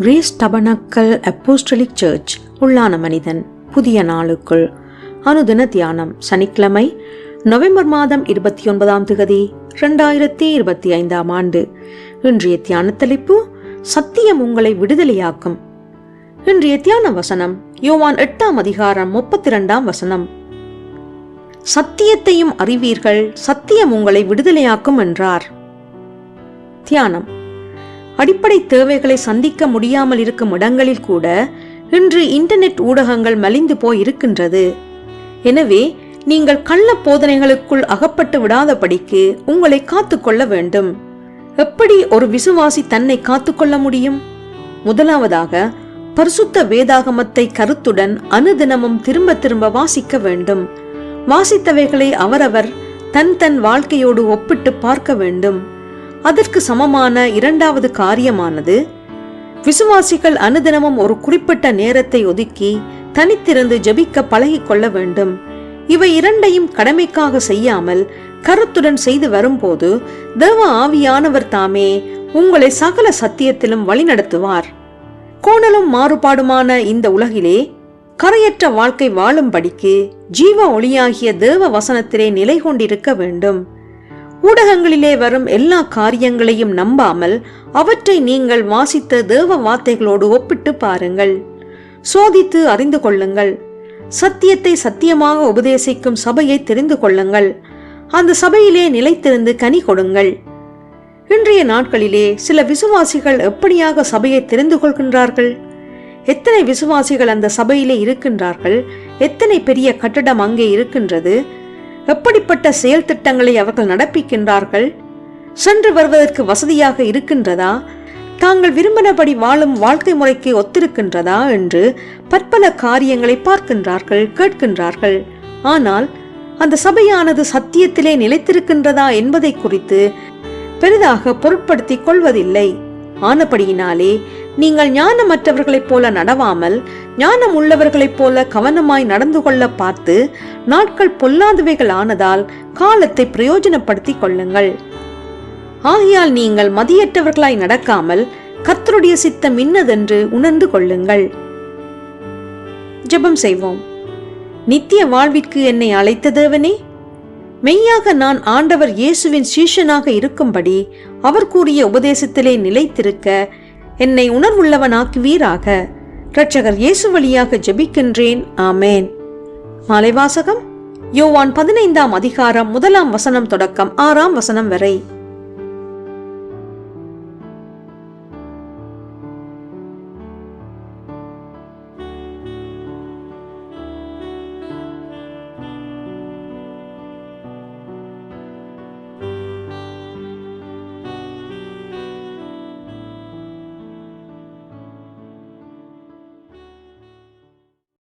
Grace tabernacle apostolic search உள்ளான மனிதன். புதிய நாளுக்குள். அனுதின தியானம் சனிக்கிழமை நவம்பர் மாதம் இருபத்தி ஒன்பதாம் திகதி ரெண்டாயிரத்தி இருபத்தி ஐந்தாம் ஆண்டு. இன்றைய தியான தலைப்பு சத்தியம் உங்களை விடுதலையாக்கும். இன்றைய தியான வசனம் யோவான் எட்டாம் அதிகாரம் முப்பத்தி இரண்டாம் வசனம். சத்தியத்தையும் அறிவீர்கள் சத்தியம் உங்களை விடுதலையாக்கும் என்றார். தியானம். அடிப்படை தேவைகளை சந்திக்க முடியாமல் இருக்கும் இடங்களில் கூட இன்று இன்டர்நெட் ஊடகங்கள் மலிந்து போய் இருக்கின்றது எனவே நீங்கள் கள்ள போதனைகளுக்குள் அகப்பட்டு விடாதபடிக்கு உங்களை காத்துக்கொள்ள வேண்டும். எப்படி ஒரு விசுவாசி தன்னை காத்துக்கொள்ள முடியும்? முதலாவதாக பரிசுத்த வேதாகமத்தை கருத்துடன் அனுதினமும் திரும்ப திரும்ப வாசிக்க வேண்டும். வாசித்தவைகளை அவரவர் தன் தன் வாழ்க்கையோடு ஒப்பிட்டு பார்க்க வேண்டும். அதற்கு சமமான இரண்டாவது காரியமானது விசுவாசிகள் அனுதினமும் ஒரு குறிப்பிட்ட நேரத்தை ஒதுக்கி தனித்திருந்து ஜபிக்க பழகி கொள்ள வேண்டும். இவை இரண்டையும் கடமைக்காக செய்யாமல் கருத்துடன் செய்து வரும்போது தேவ ஆவியானவர் தாமே உங்களை சகல சத்தியத்திலும் வழிநடத்துவார். கோணலும் மாறுபாடுமான இந்த உலகிலே கரையற்ற வாழ்க்கை வாழும்படிக்கு ஜீவ ஒளியாகிய தேவ வசனத்திலே நிலை கொண்டிருக்க வேண்டும். ஊடகங்களிலே வரும் எல்லா காரியங்களையும் நம்பாமல் அவற்றை நீங்கள் வாசித்த தேவ வார்த்தைகளோடு ஒப்பிட்டு பாருங்கள். சோதித்து அறிந்து கொள்ளுங்கள். சத்தியத்தை சத்தியமாக உபதேசிக்கும் சபையை தெரிந்து கொள்ளுங்கள். அந்த சபையிலே நிலைத்திருந்து கனி கொடுங்கள். இன்றைய நாட்களிலே சில விசுவாசிகள் எப்படியாக சபையை தெரிந்து கொள்கின்றார்கள்? எத்தனை விசுவாசிகள் அந்த சபையிலே இருக்கின்றார்கள்? எத்தனை பெரிய கட்டடம் அங்கே இருக்கின்றது? எப்படிப்பட்ட செயல் திட்டங்களை அவர்கள் நடப்பிக்கின்றார்கள்? சென்று வருவதற்கு வசதியாக இருக்கின்றதா? தாங்கள் விரும்பினபடி வாழும் வாழ்க்கை முறைக்கு ஒத்திருக்கின்றதா என்று பற்பல காரியங்களை பார்க்கின்றார்கள் கேட்கின்றார்கள். ஆனால் அந்த சபையானது சத்தியத்திலே நிலைத்திருக்கின்றதா என்பதை குறித்து பெரிதாக பொருட்படுத்திக் கொள்வதில்லை. ஆனபடியினாலே நீங்கள் ஞானமற்றவர்களைப் போல நடவாமல் ஞானம் உள்ளவர்களைப் போல கவனமாய் நடந்து கொள்ள பார்த்து நாட்கள் பொல்லாதவைகள் ஆனதால் காலத்தை பிரயோஜனப்படுத்திக் கொள்ளுங்கள். ஆகையால் நீங்கள் மதியற்றவர்களாய் நடக்காமல் கத்தருடைய சித்தம் இன்னதென்று உணர்ந்து கொள்ளுங்கள். ஜெபம் செய்வோம். நித்திய வாழ்விற்கு என்னை அழைத்த தேவனே மெய்யாக நான் ஆண்டவர் இயேசுவின் சீஷனாக இருக்கும்படி அவர் கூறிய உபதேசத்திலே நிலைத்திருக்க என்னை உணர்வுள்ளவனாக்குவீராக. இரட்சகர் இயேசு வழியாக ஜெபிக்கின்றேன். ஆமேன். மாலைவாசகம் யோவான் பதினைந்தாம் அதிகாரம் முதலாம் வசனம் தொடக்கம் ஆறாம் வசனம் வரை.